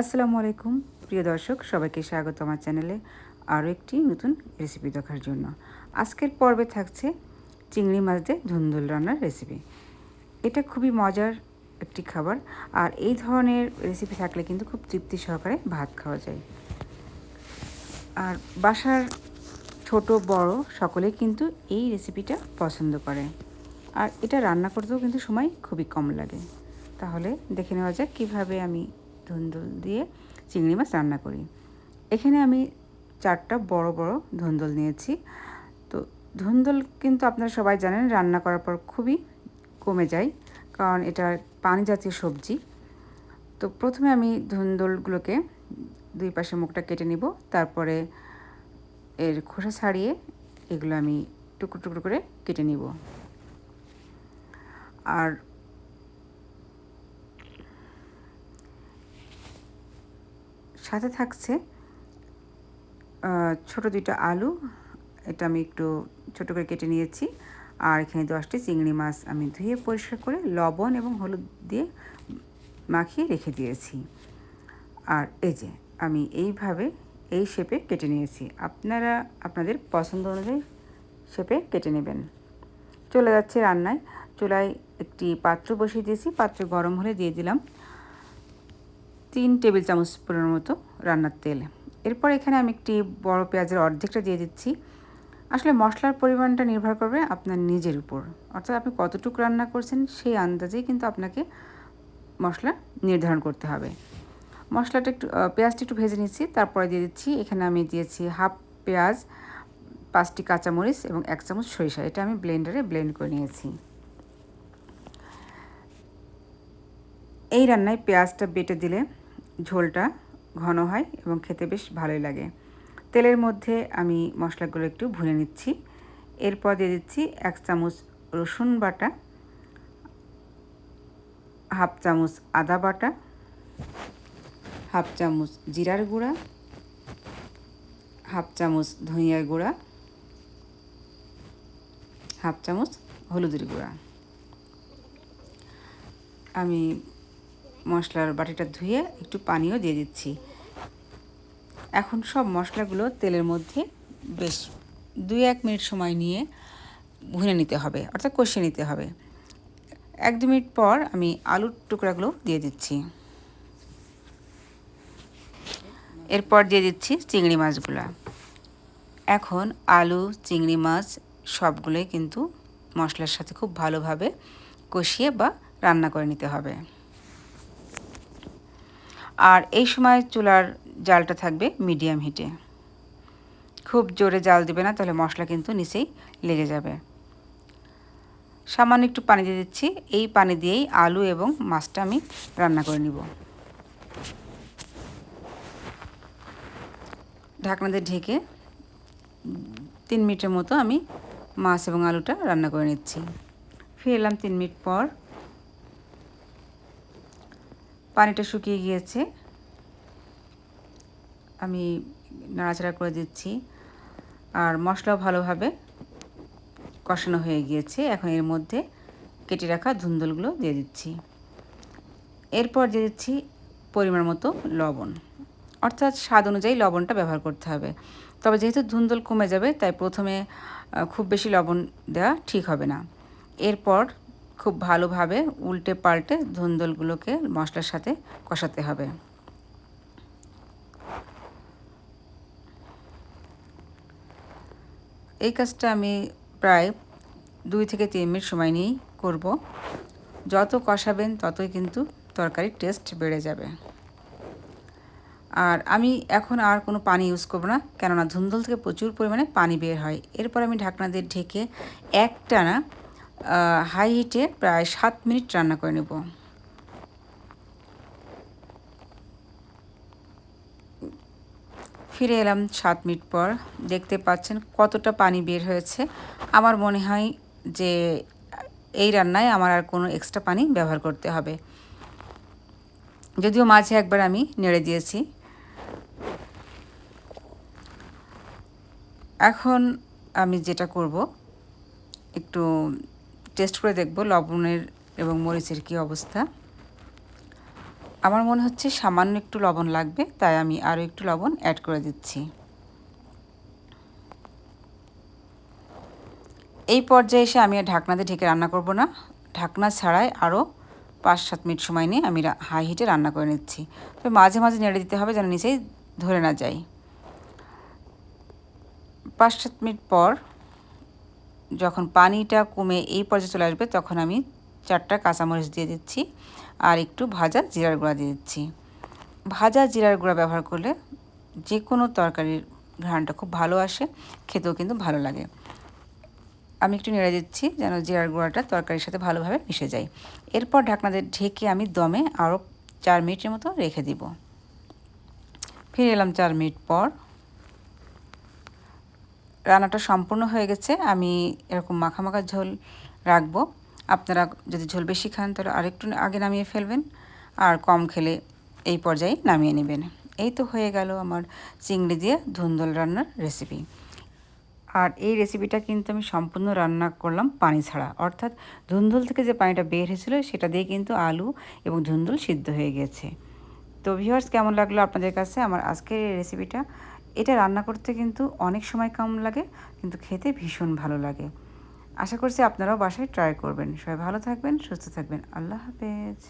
আসসালামু আলাইকুম। প্রিয় দর্শক, সবাইকে স্বাগত আমার চ্যানেলে আরও একটি নতুন রেসিপি দেখার জন্য। আজকের পর্বে থাকছে চিংড়ি মাছ দিয়ে ধুন্দুল রান্নার রেসিপি এটা খুবই মজার একটি খাবার আর এই ধরনের রেসিপি থাকলে কিন্তু খুব তৃপ্তি সহকারে ভাত খাওয়া যায়। আর বাসার ছোট, বড় সকলেই কিন্তু এই রেসিপিটা পছন্দ করে। আর এটা রান্না করতেও কিন্তু সময় খুবই কম লাগে। তাহলে দেখে নেওয়া যাক কীভাবে আমি ধুন্দুল দিয়ে চিংড়ি মাছ রান্না করি। এখানে আমি চারটা বড় বড় ধুন্দুল নিয়েছি। তো ধুন্দুল কিন্তু আপনারা সবাই জানেন, রান্না করার পর খুবই কমে যায়, কারণ এটা পানি জাতীয় সবজি। তো প্রথমে আমি ধুন্দুলগুলোকে দুই পাশে মুখটা কেটে নিব, তারপরে এর খোসা ছাড়িয়ে এগুলো আমি টুকরো টুকরো করে কেটে নিব। আর সাথে থাকছে ছোট দুইটা আলু, এটা আমি একটু ছোট করে কেটে নিয়েছি, আর এখানে দশটি চিংড়ি মাছ আমি ধুয়ে পরিষ্কার করে লবণ এবং হলুদ দিয়ে মাখিয়ে রেখে দিয়েছি। আর এই যে, আমি এইভাবে এই শেপে কেটে নিয়েছি। আপনারা, আপনাদের পছন্দ অনুযায়ী শেপে কেটে নেবেন। চলে যাচ্ছে রান্নায়। চুলায় একটি পাত্র বসিয়ে দিয়েছি। পাত্র গরম হলে দিয়ে দিলাম। তিন টেবিল চামচ পরিমাণ মতো রান্নার তেল। এরপর এখানে আমি একটি বড় পেঁয়াজের অর্ধেকটা দিয়ে দিচ্ছি। আসলে মশলার পরিমাণটা নির্ভর করবে আপনার নিজের উপর। অর্থাৎ আপনি কতটুকু রান্না করছেন সেই আন্দাজেই কিন্তু আপনাকে মশলা নির্ধারণ করতে হবে। মশলাটা একটু পেঁয়াজটা একটু ভেজে নিচ্ছি। তারপরে দিয়ে দিচ্ছি, এখানে আমি দিয়েছি হাফ পেঁয়াজ, পাঁচটি কাঁচামরিচ এবং এক চামচ সরিষা। এটা আমি ব্লেন্ডারে ব্লেন্ড করে নিয়েছি। এই রান্নায় পেঁয়াজটা বেটে দিলে ঝোলটা ঘন হয় এবং খেতে বেশ ভালোই লাগে। তেলের মধ্যে আমি মশলাগুলো একটু ভুনে নিচ্ছি। এরপর দিয়ে দিচ্ছি এক চামচ রসুন বাটা, হাফ চামচ আদা বাটা, হাফ চামচ জিরার গুঁড়া, হাফ চামচ ধনিয়ার গুঁড়া, হাফ চামচ হলুদের গুঁড়া। আমি মশলার বাটিটা ধুয়ে একটু পানিও দিয়ে দিচ্ছি। এখন সব মশলাগুলো তেলের মধ্যে বেশ দুই এক মিনিট সময় নিয়ে ভুনে নিতে হবে, অর্থাৎ কষিয়ে নিতে হবে। এক দু মিনিট পর আমি আলুর টুকরাগুলো দিয়ে দিচ্ছি। এরপর দিয়ে দিচ্ছি চিংড়ি মাছগুলো। এখন আলু, চিংড়ি মাছ সবগুলোই কিন্তু মশলার সাথে খুব ভালোভাবে কষিয়ে বা রান্না করে নিতে হবে। আর এই সময় চুলার জালটা থাকবে মিডিয়াম হিটে। খুব জোরে জাল দেবে না, তাহলে মশলা কিন্তু নিচেই লেগে যাবে। সামান্য একটু পানি দিয়ে দিচ্ছি, এই পানি দিয়েই আলু এবং মাছটা আমি রান্না করে নিব। ঢাকনা দিয়ে ঢেকে তিন মিনিটের মতো আমি মাছ এবং আলুটা রান্না করে নিচ্ছি। ফিরে এলাম তিন মিনিট পর। পানিটা শুকিয়ে গিয়েছে। আমি নাড়াচাড়া করে দিচ্ছি। আর মশলাও ভালোভাবে কষানো হয়ে গিয়েছে। এখন এর মধ্যে কেটে রাখা ধুন্দুলগুলো দিয়ে দিচ্ছি। এরপর দিয়ে দিচ্ছি পরিমাণ মতো লবণ। অর্থাৎ স্বাদ অনুযায়ী লবণটা ব্যবহার করতে হবে। তবে যেহেতু ধুন্দুল কমে যাবে, তাই প্রথমে খুব বেশি লবণ দেওয়া ঠিক হবে না। এরপর খুব ভালোভাবে উল্টে পাল্টে ধুন্দলগুলোকে মশলার সাথে কষাতে হবে। এই কাজটা আমি প্রায় দুই থেকে তিন মিনিট সময় নিয়েই করব। যত কষাবেন ততই কিন্তু তরকারির টেস্ট বেড়ে যাবে। আর আমি এখন আর কোনো পানি ইউজ করব না, কেননা ধুন্দল থেকে প্রচুর পরিমাণে পানি বের হয়। এরপর আমি ঢাকনা দিয়ে ঢেকে একটানা হাই হিটে প্রায় সাত মিনিট রান্না করে নেব। ফিরে এলাম সাত মিনিট পর। দেখতে পাচ্ছেন কতটা পানি বের হয়েছে। আমার মনে হয় যে এই রান্নায় আমার আর কোনো এক্সট্রা পানি ব্যবহার করতে হবে। যদিও মাঝে একবার আমি নেড়ে দিয়েছি। এখন আমি যেটা করব, একটু টেস্ট করে দেখব লবণের এবং মরিচের কী অবস্থা। আমার মনে হচ্ছে সামান্য একটু লবণ লাগবে, তাই আমি আরও একটু লবণ অ্যাড করে দিচ্ছি। এই পর্যায়ে এসে আমি ঢাকনাতে ঢেকে রান্না করব না। ঢাকনা ছাড়াই আরও পাঁচ সাত মিনিট সময় নিয়ে আমি হাই হিটে রান্না করে নিচ্ছি। তবে মাঝে মাঝে নেড়ে দিতে হবে যেন নিচেই ধরে না যায়। পাঁচ সাত মিনিট পর যখন পানিটা কমে এই পর্যায়ে চলে আসবে, তখন আমি চারটা কাঁচামরিচ দিয়ে দিচ্ছি আর একটু ভাজা জিরার গুঁড়া দিয়ে দিচ্ছি। ভাজা জিরার গুঁড়া ব্যবহার করলে যে কোনো তরকারির ঘ্রাণটা খুব ভালো আসে, খেতেও কিন্তু ভালো লাগে। আমি একটু নেড়ে দিচ্ছি যেন জিরার গুঁড়াটা তরকারির সাথে ভালোভাবে মিশে যায়। এরপর ঢাকনাতে ঢেকে আমি দমে আরও চার মিনিটের মতো রেখে দিব। ফিরে এলাম চার মিনিট পর। রান্নাটা সম্পূর্ণ হয়ে গেছে, আমি এরকম মাখা মাখা ঝোল রাখব। আপনারা যদি ঝোল বেশি খান, তাহলে আরেকটু আগে নামিয়ে ফেলবেন, আর কম খেলে এই পর্যায়ে নামিয়ে নেবেন। এই তো হয়ে গেল আমার চিংড়ি দিয়ে ধুন্দল রান্নার রেসিপি আর এই রেসিপিটা কিন্তু আমি সম্পূর্ণ রান্না করলাম পানি ছাড়া। অর্থাৎ ধুন্দুল থেকে যে পানিটা বের হয়েছিল, সেটা দিয়ে কিন্তু আলু এবং ধুন্দুল সিদ্ধ হয়ে গেছে। তো ভিউয়ার্স কেমন লাগল আপনাদের কাছে আমার আজকের এই রেসিপিটা এটা রান্না করতে কিন্তু অনেক সময় কম লাগে, কিন্তু খেতে ভীষণ ভালো লাগে। আশা করছি আপনারাও বাসায় ট্রাই করবেন। সবাই ভালো থাকবেন, সুস্থ থাকবেন। আল্লাহ হাফেজ।